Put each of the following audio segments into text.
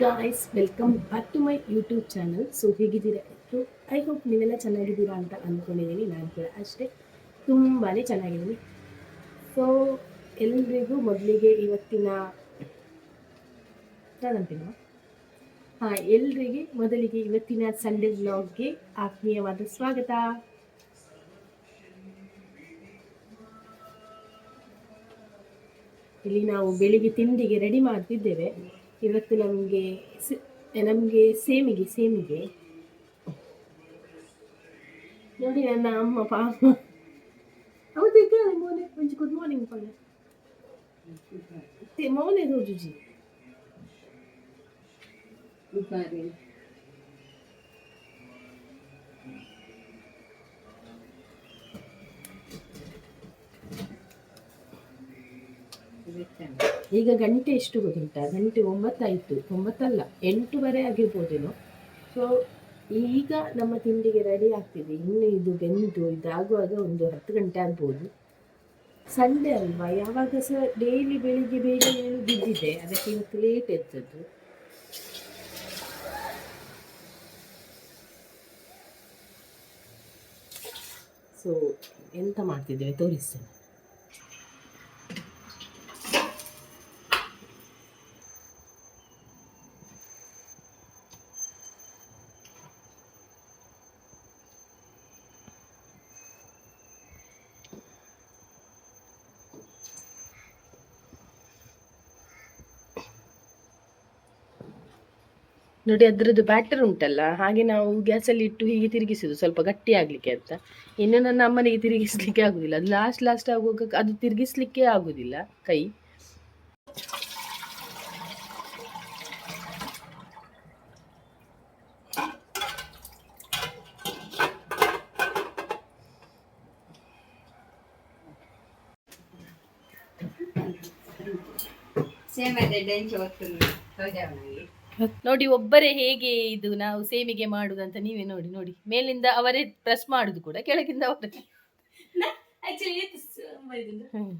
Guys welcome back to my YouTube channel so ಹೇಗಿದ್ದೀರಾ? So I hope ನೀವೆಲ್ಲ ಚೆನ್ನಾಗಿದ್ದೀರಾ ಅಂತ ಅಂದ್ಕೊಂಡಿದ್ದೀನಿ ನಾನು ಕೂಡ ಅಷ್ಟೇ. ತುಂಬಾ ಚೆನ್ನಾಗಿದ್ದೀನಿ. ಸೊ ಎಲ್ಲರಿಗೂ ಮೊದಲಿಗೆ ಇವತ್ತಿನ ನಾನಂತೀನ? ಹಾಂ, ಎಲ್ರಿಗೆ ಮೊದಲಿಗೆ ಇವತ್ತಿನ ಸಂಡೇ ಬ್ಲಾಗ್ಗೆ ಆತ್ಮೀಯವಾದ ಸ್ವಾಗತ. ಇಲ್ಲಿ ನಾವು ಬೆಳಿಗ್ಗೆ ತಿಂಡಿಗೆ ರೆಡಿ ಮಾಡ್ತಿದ್ದೇವೆ. ಇವತ್ತು ನಮಗೆ ನಮಗೆ ಸೇಮಿಗೆ ಸೇಮಿಗೆ ನೋಡಿ ನನ್ನ ಅಮ್ಮ ಪಾಪ ಹೌದಿದ್ದೆ ಮೋನೆ ಒಂಜಿ ಗುಡ್ ಮಾರ್ನಿಂಗ್ ಪಡ ಮೋನೆ ರೋಜುಜಿ Thank you. ಈಗ ಗಂಟೆ ಎಷ್ಟು ಗೊತ್ತುಂಟಾ? ಗಂಟೆ ಒಂಬತ್ತಾಯಿತು. ಒಂಬತ್ತಲ್ಲ, ಎಂಟೂವರೆ ಆಗಿರ್ಬೋದೇನೋ? ಸೊ ಈಗ ನಮ್ಮ ತಿಂಡಿಗೆ ರೆಡಿ ಆಗ್ತಿದೆ. ಇನ್ನು ಇದು ಬೆಂದು, ಇದಾಗುವಾಗ ಒಂದು ಹತ್ತು ಗಂಟೆ ಆಗ್ಬೋದು. ಸಂಡೆ ಅಲ್ವಾ? ಯಾವಾಗ ಸಹ ಡೈಲಿ ಬೆಳಿಗ್ಗೆ ಬೇಗ ಏಳು ಬಿದ್ದಿದೆ. ಅದಕ್ಕೆ ಇವತ್ತು ಲೇಟ್ ಎದ್ದದ್ದು. ಸೊ ಎಂತ ಮಾಡ್ತಿದ್ದೇವೆ? ತೋರಿಸ್ತೇನೆ. ನೋಡಿ, ಅದರದ್ದು ಬ್ಯಾಟರ್ ಉಂಟಲ್ಲ, ಹಾಗೆ ನಾವು ಗ್ಯಾಸಲ್ಲಿ ಇಟ್ಟು ಹೀಗೆ ತಿರುಗಿಸುದು, ಸ್ವಲ್ಪ ಗಟ್ಟಿ ಆಗಲಿಕ್ಕೆ ಅಂತ. ಇನ್ನು ನನ್ನ ಅಮ್ಮನಿಗೆ ತಿರುಗಿಸ್ಲಿಕ್ಕೆ ಆಗುದಿಲ್ಲ. ಅದು ಲಾಸ್ಟ್ ಲಾಸ್ಟ್ ಆಗುವಾಗ ಅದು ತಿರುಗಿಸ್ಲಿಕ್ಕೆ ಆಗುದಿಲ್ಲ ಕೈ. ಸೇಮ್ ಅದೇ ನೋಡಿ ಒಬ್ಬರೇ ಹೇಗೆ ಇದು ನಾವು ಸೇಮಿಗೆ ಮಾಡುದು ಅಂತ ನೀವೇ ನೋಡಿ ನೋಡಿ. ಮೇಲಿಂದ ಅವರೇ ಪ್ರೆಸ್ ಮಾಡುದು ಕೂಡ ಕೆಳಗಿಂದ ಅವರೇ. ಹ್ಮ್.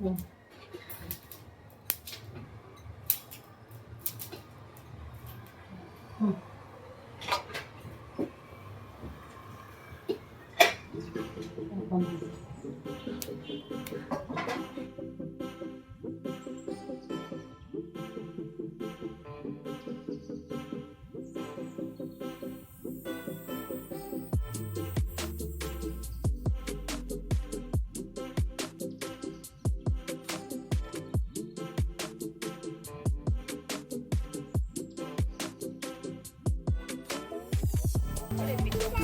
ಹ್ಮ್. 这个下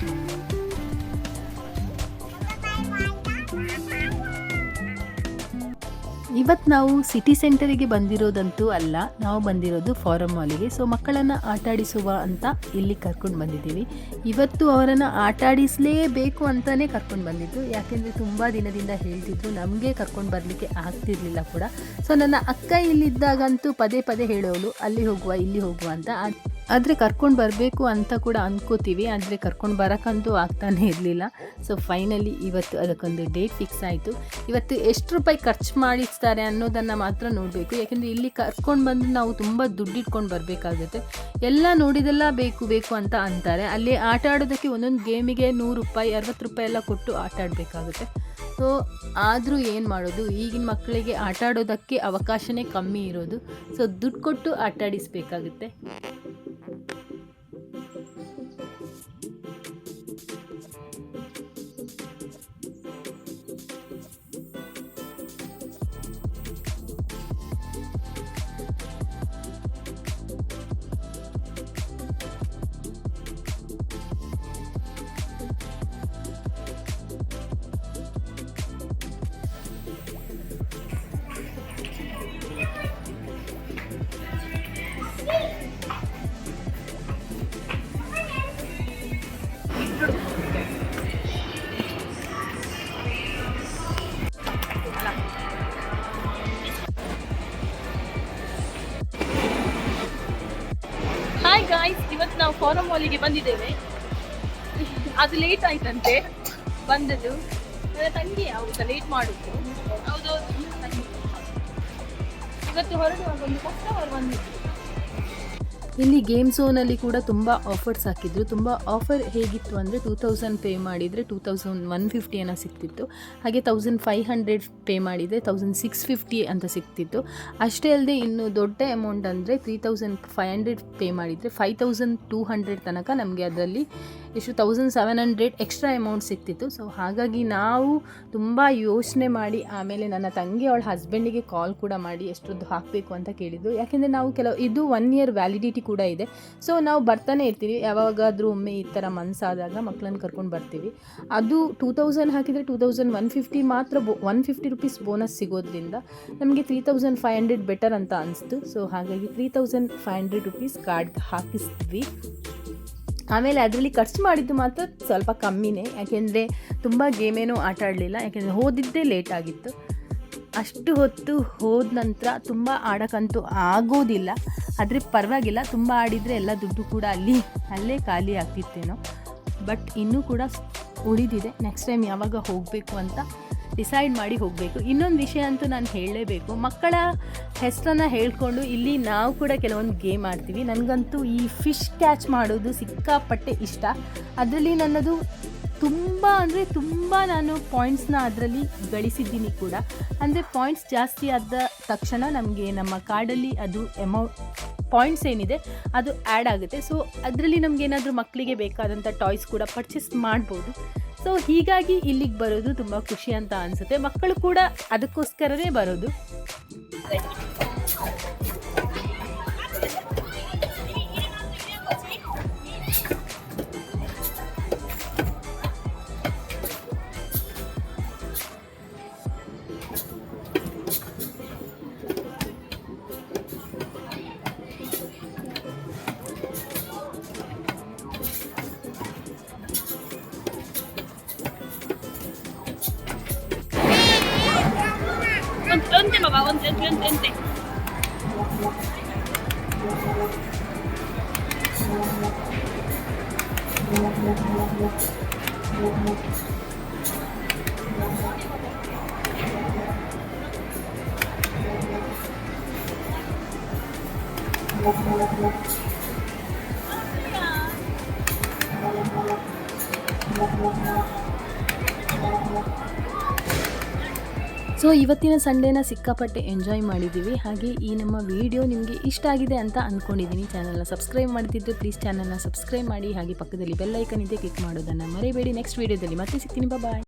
室 ಇವತ್ತು ನಾವು ಸಿಟಿ ಸೆಂಟರಿಗೆ ಬಂದಿರೋದಂತೂ ಅಲ್ಲ, ನಾವು ಬಂದಿರೋದು ಫಾರಂ ಮಾಲಿಗೆ ಸೊ ಮಕ್ಕಳನ್ನು ಆಟಾಡಿಸುವ ಅಂತ ಇಲ್ಲಿ ಕರ್ಕೊಂಡು ಬಂದಿದ್ದೀವಿ. ಇವತ್ತು ಅವರನ್ನು ಆಟಾಡಿಸಲೇಬೇಕು ಅಂತಲೇ ಕರ್ಕೊಂಡು ಬಂದಿದ್ದು. ಯಾಕೆಂದರೆ ತುಂಬ ದಿನದಿಂದ ಹೇಳ್ತಿದ್ರು, ನಮಗೆ ಕರ್ಕೊಂಡು ಬರಲಿಕ್ಕೆ ಆಗ್ತಿರ್ಲಿಲ್ಲ ಕೂಡ. ಸೊ ನನ್ನ ಅಕ್ಕ ಇಲ್ಲಿದ್ದಾಗಂತೂ ಪದೇ ಪದೇ ಹೇಳೋಳು, ಅಲ್ಲಿ ಹೋಗುವ, ಇಲ್ಲಿ ಹೋಗುವ ಅಂತ. ಆದರೆ ಕರ್ಕೊಂಡು ಬರಬೇಕು ಅಂತ ಕೂಡ ಅಂದ್ಕೋತೀವಿ ಆದರೆ ಕರ್ಕೊಂಡು ಬರೋಕ್ಕಂತೂ ಆಗ್ತಾನೆ ಇರಲಿಲ್ಲ. ಸೊ ಫೈನಲಿ ಇವತ್ತು ಅದಕ್ಕೊಂದು ಡೇಟ್ ಫಿಕ್ಸ್ ಆಯಿತು. ಇವತ್ತು ಎಷ್ಟು ರೂಪಾಯಿ ಖರ್ಚು ಮಾಡಿಸ್ತಾರೆ ಅನ್ನೋದನ್ನು ಮಾತ್ರ ನೋಡಬೇಕು. ಯಾಕೆಂದರೆ ಇಲ್ಲಿ ಕರ್ಕೊಂಡು ಬಂದು ನಾವು ತುಂಬ ದುಡ್ಡು ಇಟ್ಕೊಂಡು ಬರಬೇಕಾಗುತ್ತೆ. ಎಲ್ಲ ನೋಡಿದೆಲ್ಲ ಬೇಕು ಬೇಕು ಅಂತ ಅಂತಾರೆ. ಅಲ್ಲಿ ಆಟ ಆಡೋದಕ್ಕೆ ಒಂದೊಂದು ಗೇಮಿಗೆ ನೂರು ರೂಪಾಯಿ, ಅರವತ್ತು ರೂಪಾಯಿ ಎಲ್ಲ ಕೊಟ್ಟು ಆಟ ಆಡಬೇಕಾಗುತ್ತೆ. ಸೊ ಆದರೂ ಏನು ಮಾಡೋದು? ಈಗಿನ ಮಕ್ಕಳಿಗೆ ಆಟ ಆಡೋದಕ್ಕೆ ಅವಕಾಶನೇ ಕಮ್ಮಿ ಇರೋದು. ಸೊ ದುಡ್ಡು ಕೊಟ್ಟು ಆಟ ಆಡಿಸ್ಬೇಕಾಗುತ್ತೆ. ನಾವು ಫಾರಂ ಮಾಲಿಗೆ ಬಂದಿದ್ದೇವೆ. ಅದು ಲೇಟ್ ಆಯ್ತಂತೆ. ಬಂದದ್ದು. ನನ್ನ ತಂಗಿ ಹೌದಾ ಲೇಟ್ ಮಾಡುದು. ಹೌದು ಇವತ್ತು ಹೊರಡುವಾಗ ಒಂದು ಕಸ್ಟಮರ್ ಬಂದಿತ್ತು ಇಲ್ಲಿ ಗೇಮ್ ಝೋನಲ್ಲಿ ಕೂಡ ತುಂಬ ಆಫರ್ಸ್ ಹಾಕಿದ್ರು. ತುಂಬ ಆಫರ್ ಹೇಗಿತ್ತು ಅಂದರೆ ಟೂ ತೌಸಂಡ್ ಪೇ ಮಾಡಿದರೆ ಟೂ ತೌಸಂಡ್ ಒನ್ ಫಿಫ್ಟಿ ಏನೋ ಸಿಗ್ತಿತ್ತು. ಹಾಗೆ ತೌಸಂಡ್ ಫೈವ್ ಹಂಡ್ರೆಡ್ ಪೇ ಮಾಡಿದರೆ ತೌಸಂಡ್ ಸಿಕ್ಸ್ ಫಿಫ್ಟಿ ಅಂತ ಸಿಗ್ತಿತ್ತು. ಅಷ್ಟೇ ಅಲ್ಲದೆ ಇನ್ನು ದೊಡ್ಡ ಅಮೌಂಟ್ ಅಂದರೆ three thousand five hundred pay ಮಾಡಿದರೆ ಫೈವ್ ತೌಸಂಡ್ ಟೂ ಹಂಡ್ರೆಡ್ ತನಕ ನಮಗೆ ಅದರಲ್ಲಿ ಎಷ್ಟು thousand seven hundred extra amount ಸಿಗ್ತಿತ್ತು. ಸೊ ಹಾಗಾಗಿ ನಾವು ತುಂಬ ಯೋಚನೆ ಮಾಡಿ ಆಮೇಲೆ ನನ್ನ ತಂಗಿ ಅವಳ ಹಸ್ಬೆಂಡಿಗೆ ಕಾಲ್ ಕೂಡ ಮಾಡಿ ಎಷ್ಟೊಂದು ಹಾಕಬೇಕು ಅಂತ ಕೇಳಿದ್ದು. ಯಾಕೆಂದರೆ ನಾವು ಕೆಲವು, ಇದು ಒನ್ ಇಯರ್ ವ್ಯಾಲಿಡಿಟಿ ಕೂಡ ಇದೆ. ಸೊ ನಾವು ಬರ್ತಾನೆ ಇರ್ತೀವಿ. ಯಾವಾಗಾದರೂ ಒಮ್ಮೆ ಈ ಥರ ಮನಸ್ಸಾದಾಗ ಮಕ್ಕಳನ್ನ ಕರ್ಕೊಂಡು ಬರ್ತೀವಿ. ಅದು ಟೂ ತೌಸಂಡ್ ಹಾಕಿದರೆ ಟೂ ತೌಸಂಡ್ ಒನ್ ಫಿಫ್ಟಿ ಮಾತ್ರ ಬೋ ಒನ್ ಫಿಫ್ಟಿ ರುಪೀಸ್ ಬೋನಸ್ ಸಿಗೋದ್ರಿಂದ ನಮಗೆ three thousand five hundred better ಅಂತ ಅನಿಸ್ತು. ಸೊ ಹಾಗಾಗಿ three thousand five hundred rupees card ಹಾಕಿಸ್ತೀವಿ. ಆಮೇಲೆ ಅದರಲ್ಲಿ ಖರ್ಚು ಮಾಡಿದ್ದು ಮಾತ್ರ ಸ್ವಲ್ಪ ಕಮ್ಮಿನೇ. ಯಾಕೆಂದರೆ ತುಂಬ ಗೇಮೇನೂ ಆಟ ಆಡಲಿಲ್ಲ. ಯಾಕೆಂದರೆ ಓದಿದ್ದೇ ಲೇಟ್ ಆಗಿತ್ತು. ಅಷ್ಟು ಹೊತ್ತು ಹೋದ ನಂತರ ತುಂಬ ಆಡೋಕ್ಕಂತೂ ಆಗೋದಿಲ್ಲ. ಆದರೆ ಪರವಾಗಿಲ್ಲ, ತುಂಬ ಆಡಿದರೆ ಎಲ್ಲ ದುಡ್ಡು ಕೂಡ ಅಲ್ಲಿ, ಅಲ್ಲೇ ಖಾಲಿ ಆಗ್ತಿತ್ತೇನೋ. ಬಟ್ ಇನ್ನೂ ಕೂಡ ಉಳಿದಿದೆ. ನೆಕ್ಸ್ಟ್ ಟೈಮ್ ಯಾವಾಗ ಹೋಗಬೇಕು ಅಂತ ಡಿಸೈಡ್ ಮಾಡಿ ಹೋಗಬೇಕು. ಇನ್ನೊಂದು ವಿಷಯ ಅಂತೂ ನಾನು ಹೇಳಲೇಬೇಕು. ಮಕ್ಕಳ ಹೆಸರನ್ನು ಹೇಳ್ಕೊಂಡು ಇಲ್ಲಿ ನಾವು ಕೂಡ ಕೆಲವೊಂದು ಗೇಮ್ ಆಡ್ತೀವಿ. ನನಗಂತೂ ಈ ಫಿಶ್ ಕ್ಯಾಚ್ ಮಾಡೋದು ಸಿಕ್ಕಾಪಟ್ಟೆ ಇಷ್ಟ. ಅದರಲ್ಲಿ ನನ್ನದು ತುಂಬ ಅಂದರೆ ತುಂಬ ನಾನು ಪಾಯಿಂಟ್ಸ್ನ ಅದರಲ್ಲಿ ಗಳಿಸಿದ್ದೀನಿ ಕೂಡ. ಅಂದರೆ ಪಾಯಿಂಟ್ಸ್ ಜಾಸ್ತಿ ಆದ ತಕ್ಷಣ ನಮಗೆ ನಮ್ಮ ಕಾರ್ಡಲ್ಲಿ ಅದು ಅಮೌಂಟ್ ಪಾಯಿಂಟ್ಸ್ ಏನಿದೆ ಅದು ಆ್ಯಡ್ ಆಗುತ್ತೆ. ಸೊ ಅದರಲ್ಲಿ ನಮಗೇನಾದರೂ ಮಕ್ಕಳಿಗೆ ಬೇಕಾದಂಥ ಟಾಯ್ಸ್ ಕೂಡ ಪರ್ಚೇಸ್ ಮಾಡ್ಬೋದು. ಸೊ ಹೀಗಾಗಿ ಇಲ್ಲಿಗೆ ಬರೋದು ತುಂಬ ಖುಷಿ ಅಂತ ಅನಿಸುತ್ತೆ. ಮಕ್ಕಳು ಕೂಡ ಅದಕ್ಕೋಸ್ಕರನೇ ಬರೋದು. va dentro en tente. Thank you. So ಇವತ್ತಿನ ಸಂಡೇನ ಸಿಕ್ಕಾಪಟ್ಟೆ ಎಂಜಾಯ್ ಮಾಡಿದ್ದೀವಿ. ಹಾಗೆ ಈ ನಮ್ಮ ವಿಡಿಯೋ ನಿಮಗೆ ಇಷ್ಟ ಆಗಿದೆ ಅಂತ ಅಂದ್ಕೊಂಡಿದ್ದೀನಿ ಚಾನಲ್ನ ಸಬ್ಸ್ಕ್ರೈಬ್ ಮಾಡ್ತಿದ್ರೆ ಪ್ಲೀಸ್ ಚಾನಲ್ನ ಸಬ್ಸ್ಕ್ರೈಬ್ ಮಾಡಿ. ಹಾಗೆ ಪಕ್ಕದಲ್ಲಿ ಬೆಲ್ ಐಕನ್ ಇದೆ ಕ್ಲಿಕ್ ಮಾಡೋದನ್ನು ಮರಿಬೇಡಿ. ನೆಕ್ಸ್ಟ್ ವಿಡಿಯೋದಲ್ಲಿ ಮತ್ತೆ ಸಿಗ್ತೀನಿ. ಬಾಯ್